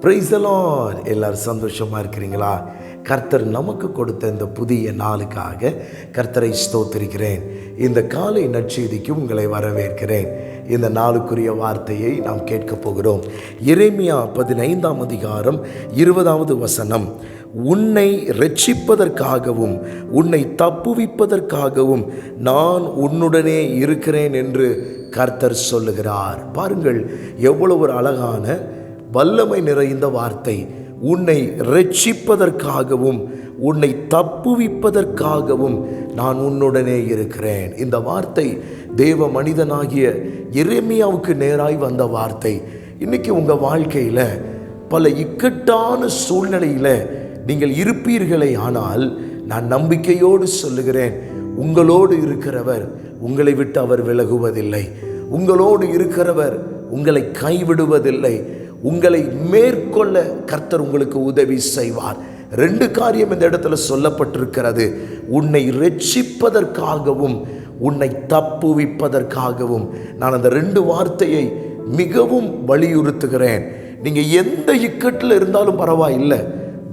பிரைசலான் எல்லோரும் சந்தோஷமாக இருக்கிறீங்களா? கர்த்தர் நமக்கு கொடுத்த இந்த புதிய நாளுக்காக கர்த்தரை ஸ்தோத்திருக்கிறேன். இந்த காலை நற்செய்திக்கு உங்களை வரவேற்கிறேன். இந்த நாளுக்குரிய வார்த்தையை நாம் கேட்கப் போகிறோம். இறைமையா பதினைந்தாம் அதிகாரம் இருபதாவது வசனம். உன்னை ரட்சிப்பதற்காகவும் உன்னை தப்புவிப்பதற்காகவும் நான் உன்னுடனே இருக்கிறேன் என்று கர்த்தர் சொல்லுகிறார். பாருங்கள் எவ்வளவு ஒரு அழகான வல்லமை நிறைந்த வார்த்தை. உன்னை ரட்சிப்பதற்காகவும் உன்னை தப்புவிப்பதற்காகவும் நான் உன்னுடனே இருக்கிறேன். இந்த வார்த்தை தேவ மனிதனாகிய எரேமியாவுக்கு நேராய் வந்த வார்த்தை. இன்னைக்கு உங்கள் வாழ்க்கையில் பல இக்கட்டான சூழ்நிலையில் நீங்கள் இருப்பீர்களே ஆனால் நான் நம்பிக்கையோடு சொல்லுகிறேன் உங்களோடு இருக்கிறவர் உங்களை விட்டு அவர் விலகுவதில்லை. உங்களோடு இருக்கிறவர் உங்களை கைவிடுவதில்லை. உங்களை மேற்கொள்ள கர்த்தர் உங்களுக்கு உதவி செய்வார். ரெண்டு காரியம் இந்த இடத்துல சொல்லப்பட்டிருக்கிறது. உன்னை ரட்சிப்பதற்காகவும் உன்னை தப்புவிப்பதற்காகவும் நான் அந்த ரெண்டு வார்த்தையை மிகவும் வலியுறுத்துகிறேன். நீங்கள் எந்த இக்கட்டில் இருந்தாலும் பரவாயில்லை.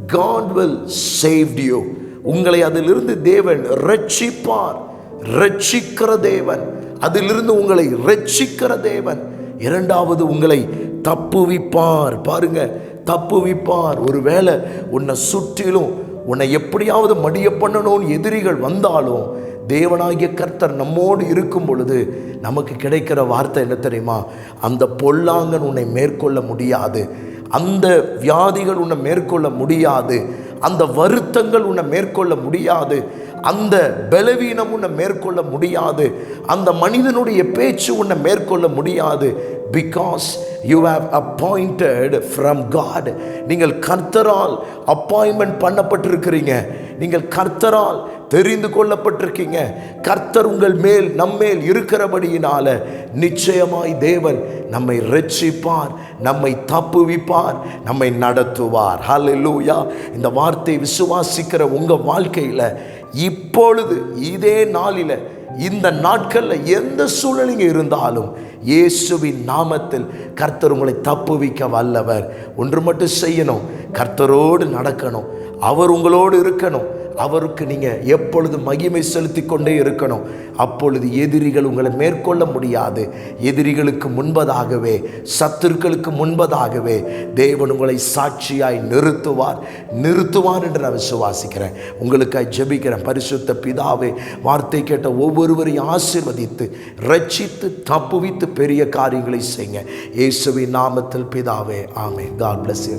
காட் வில் சேவ்ட் யூ உங்களை அதிலிருந்து தேவன் ரட்சிப்பார். ரட்சிக்கிற தேவன். அதிலிருந்து உங்களை ரட்சிக்கிற தேவன். இரண்டாவது உங்களை தப்புவிப்பார் பாருங்க தப்புவிப்பார் ஒருவேளை உன்னை சுற்றிலும் உன்னை எப்படியாவது மடிய பண்ணணும்னு எதிரிகள் வந்தாலும் தேவனாகிய கர்த்தர் நம்மோடு இருக்கும் பொழுது நமக்கு கிடைக்கிற வார்த்தை என்ன தெரியுமா? அந்த பொல்லாங்கன் உன்னை மேற்கொள்ள முடியாது. அந்த வியாதிகள் உன்னை மேற்கொள்ள முடியாது. அந்த வருத்தங்கள் உன்னை மேற்கொள்ள முடியாது. அந்த பலவீனம் உன்னை மேற்கொள்ள முடியாது. அந்த மனிதனுடைய பேச்சு உன்னை மேற்கொள்ள முடியாது. Because you have appointed from God நீங்கள் கர்த்தரால் அப்பாயின்மெண்ட் பண்ணப்பட்டிருக்கிறீங்க. நீங்கள் கர்த்தரால் தெரிந்து கொள்ளப்பட்டிருக்கீங்க. கர்த்தர் உங்கள் மேல் நம்மேல் இருக்கிறபடியினால நிச்சயமாய் தேவன் நம்மை ரட்சிப்பார் நம்மை தப்புவிப்பார் நம்மை நடத்துவார். ஹலெல்லூயா இந்த வார்த்தை விசுவாசிக்கிற உங்கள் வாழ்க்கையில் இப்பொழுது இதே நாளில் இந்த நாட்களில் எந்த சூழ்நிலைங்க இருந்தாலும் இயேசுவின் நாமத்தில் கர்த்தர் உங்களை தப்புவிக்க வல்லவர். ஒன்று மட்டும் செய்யணும். கர்த்தரோடு நடக்கணும். அவர் உங்களோடு இருக்கணும். அவருக்கு நீங்கள் எப்பொழுது மகிமை செலுத்தி கொண்டே இருக்கணும். அப்பொழுது எதிரிகள் உங்களை மேற்கொள்ள முடியாது. எதிரிகளுக்கு முன்பதாகவே சத்துருக்களுக்கு முன்பதாகவே தேவன் உங்களை சாட்சியாய் நிறுத்துவார். நிறுத்துவார் என்று நான் விசுவாசிக்கிறேன். உங்களுக்காக ஜெபிக்கிறேன். பரிசுத்த பிதாவே வார்த்தை கேட்ட ஒவ்வொருவரையும் ஆசிர்வதித்து ரட்சித்து தப்புவித்து பெரிய காரியங்களை செய்யுங்க. இயேசுவின் நாமத்தில் பிதாவே ஆமே காட் பிளஸ்